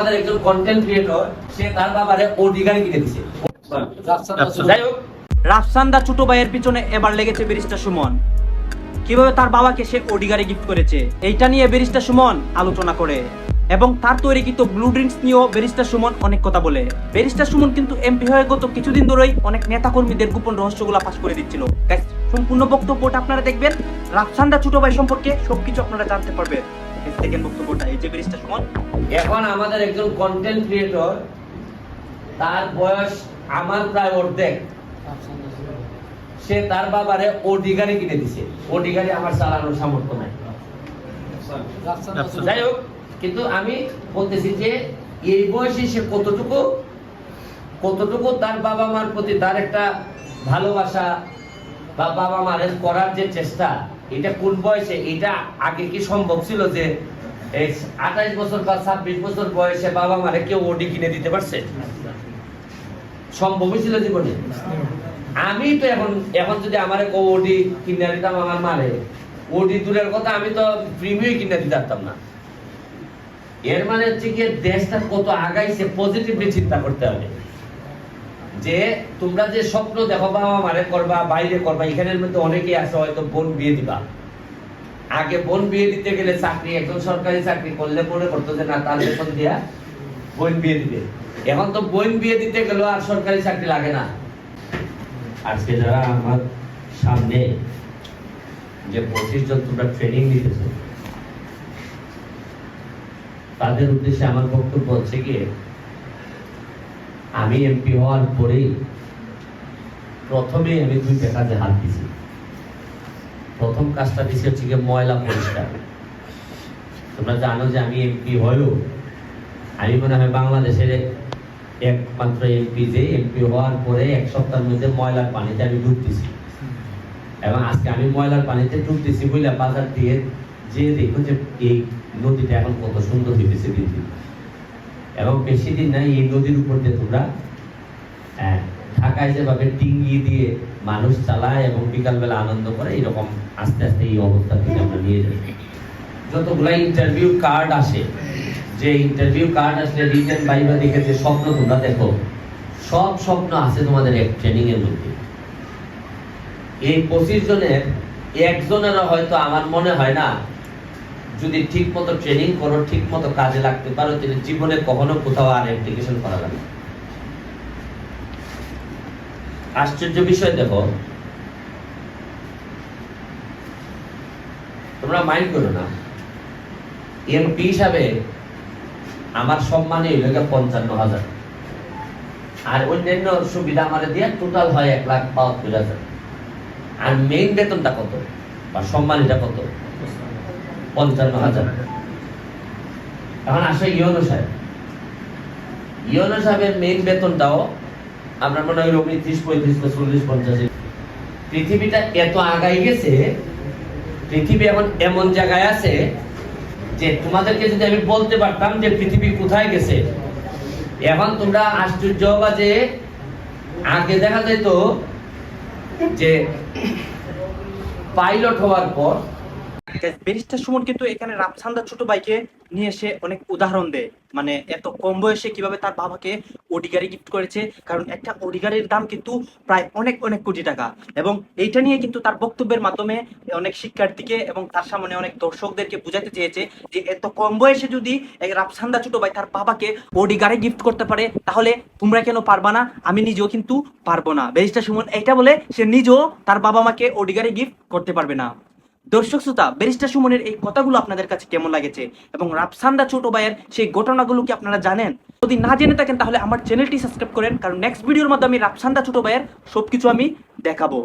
আমাদের একজন content creator সে তার বাবারে গাড়ি কিনে দিছে। যাই হোক রাফসান্দা ছোট ভাইয়ের পিছনে এবার লেগেছে ব্যারিস্টার সুমন। কীভাবে তার বাবাকে সে ওডি গাড়ি গিফট করেছে এইটা নিয়ে ব্যারিস্টার সুমন আলোচনা করে। এবং তার তৈরিকৃত ব্লু ড্রিঙ্কস নিয়েও ব্যারিস্টার সুমন অনেক কথা বলে। ব্যারিস্টার সুমন কিন্তু এমপি হয়ে গত কিছুদিন ধরেই অনেক নেতাকর্মীদের গোপন রহস্যগুলো ফাঁস করে দিচ্ছিল। সম্পূর্ণ বক্তব্যটা আপনারা দেখবেন। রাফসান্দা ছোট ভাই সম্পর্কে সবকিছু আপনারা জানতে পারবেন। এই দেখেন বক্তব্যটা এই যে ব্যারিস্টার সুমন। এখন আমাদের একজন কন্টেন্ট ক্রিয়েটর তার বয়স আমার প্রায় অর্ধেক। সে তার বাবারে ওডি গাড়ি কিনে দিছে। ওডি গাড়ি আমার চালানোর সামর্থ্য নাই। যাই হোক কিন্তু আমি বলতেছি যে এই বয়সে সে কতটুকু কতটুকু তার বাবা মার প্রতি তার একটা ভালোবাসা বা বাবা মারের করার যে চেষ্টা এটা কোন বয়সে? এটা আগে কি সম্ভব ছিল যে আঠাইশ বছর বা ছাব্বিশ বছর বয়সে বাবা মারে কেউ ওডি কিনে দিতে পারছে? সম্ভবই ছিল জীবনে। আমি তো এখন এখন যদি আমার ওডি কিনে দিতাম, আমার মারে, ওডি দূরের কথা আমি তো প্রিমিয় কিনে দিতে পারতাম না। এর মানে হচ্ছে কি, দেশটা কত আগাইছে পজিটিভলি চিন্তা করতে হবে। যে তোমরা যে স্বপ্ন দেখো, বাবা মারে করবা, বাইরে করবা, এখানের মধ্যে অনেকেই আছে, হয়তো বোন বিয়ে দিবা। আগে বোন বিয়ে দিতে গেলে চাকরি, একজন সরকারি চাকরি করলে মনে করতো যে না, তার বেতন দিয়া বোন বিয়ে দিবে। এখন তো বোন বিয়ে দিতে গেলেও আর সরকারি চাকরি লাগে না। আজকে যারা আমার সামনে যে পঁচিশ জন তোমরা ট্রেনিং নিতেছো, তাদের উদ্দেশ্যে আমার বক্তব্য হচ্ছে গিয়ে আমি এমপি হওয়ার পরেই প্রথমে আমি দুইটা কাজে হাত দিছি। প্রথম কাজটা দিছি হচ্ছে গিয়ে ময়লা পরিষ্কার। তোমরা জানো যে আমি এমপি হয়েও আমি মনে হয় বাংলাদেশের একমাত্র এমপি যে এমপি হওয়ার পরে এক সপ্তাহের মধ্যে ময়লার পানিতে আমি ডুবতেছি এবং আজকে আমি ময়লার পানিতে ডুবতেছি বলে বাজার দিয়ে যে দেখো যে এই নদীটা এখন কত সুন্দর হইতেছে দিন দিন। এবং বেশি দিন নাই, এই নদীর উপর দিয়ে তোমরা ঢাকায় যেভাবে টিঙ্গি দিয়ে মানুষ চালায় এবং বিকালবেলা আনন্দ করে, এরকম আস্তে আস্তে এই অবস্থা থেকে আমরা নিয়ে যাই। যতগুলা ইন্টারভিউ কার্ড আসে, যে ইন্টারভিউ কার্ড আসলে রিটেন বাইবা দেখে যে স্বপ্ন তোমরা দেখো, সব স্বপ্ন আছে তোমাদের এক ট্রেনিং এর মধ্যে। এই পঁচিশ জনের, একজনেরও হয়তো আমার মনে হয় না যদি ঠিক মতো ট্রেনিং করো, ঠিক মতো কাজে লাগতে পারো, তাহলে জীবনে কখনো কোথাও আর অ্যাপ্লিকেশন করা যাবে আশ্চর্য বিষয় দেখো, তোমরা মাইন্ড করো না। এমপি হিসাবে আমার সম্মানে হইল গিয়ে পঞ্চান্ন হাজার। আর অন্যান্য সুবিধা আমার দিয়ে টোটাল হয় এক লাখ বাহাত্তর হাজার। আর মেইন বেতনটা কত? বা সম্মানীটা কত? পঞ্চান্ন হাজার। এখন আসে ইয়নো সাহেব। ইয়নো সাহেবের মেইন বেতনটাও আপনার মনে হয় রবি ত্রিশ, পঁয়ত্রিশ বা চল্লিশ, পঞ্চাশ পৃথিবীটা এত আগাই গেছে, পৃথিবী এখন এমন জায়গায় আছে যে তোমাদেরকে যদি আমি বলতে পারতাম যে পৃথিবী কোথায় গেছে, এখন তোমরা আশ্চর্য হবা যে আগে দেখা যেত যে পাইলট হওয়ার পর ব্যারিস্টার সুমন কিন্তু এখানে রামসান্দা ছোট ভাইকে নিয়ে এসে অনেক উদাহরণ দেয়। মানে এত কম বয়সে কীভাবে তার বাবাকে ওডি গাড়ি গিফট করেছে, কারণ একটা ওডি গাড়ির দাম কিন্তু প্রায় অনেক অনেক কোটি টাকা। এবং এইটা নিয়ে কিন্তু তার বক্তব্যের মাধ্যমে অনেক শিক্ষার্থীকে এবং তার সামনে অনেক দর্শকদেরকে বুঝাতে চেয়েছে যে এত কম বয়সে যদি এই রামসান্দা ছোট ভাই তার বাবাকে ওডি গাড়ি গিফট করতে পারে, তাহলে তোমরা কেন পারবা না? আমি নিজেও কিন্তু পারব না। ব্যারিস্টার সুমন এইটা বলে সে নিজেও তার বাবা মাকে ওডি গাড়ি গিফট করতে পারবে না। দর্শক শ্রোতা, ব্যারিস্টার সুমনের এই কথাগুলো আপনাদের কাছে কেমন লাগেছে? এবং রাফসান্দা ছোট ভাইয়ের সেই ঘটনাগুলো কি আপনারা জানেন? যদি না জেনে থাকেন, তাহলে আমার চ্যানেলটি সাবস্ক্রাইব করেন, কারণ নেক্সট ভিডিওর মাধ্যমে রাফসান্দা ছোট ভাইয়ের সবকিছু আমি দেখাবো।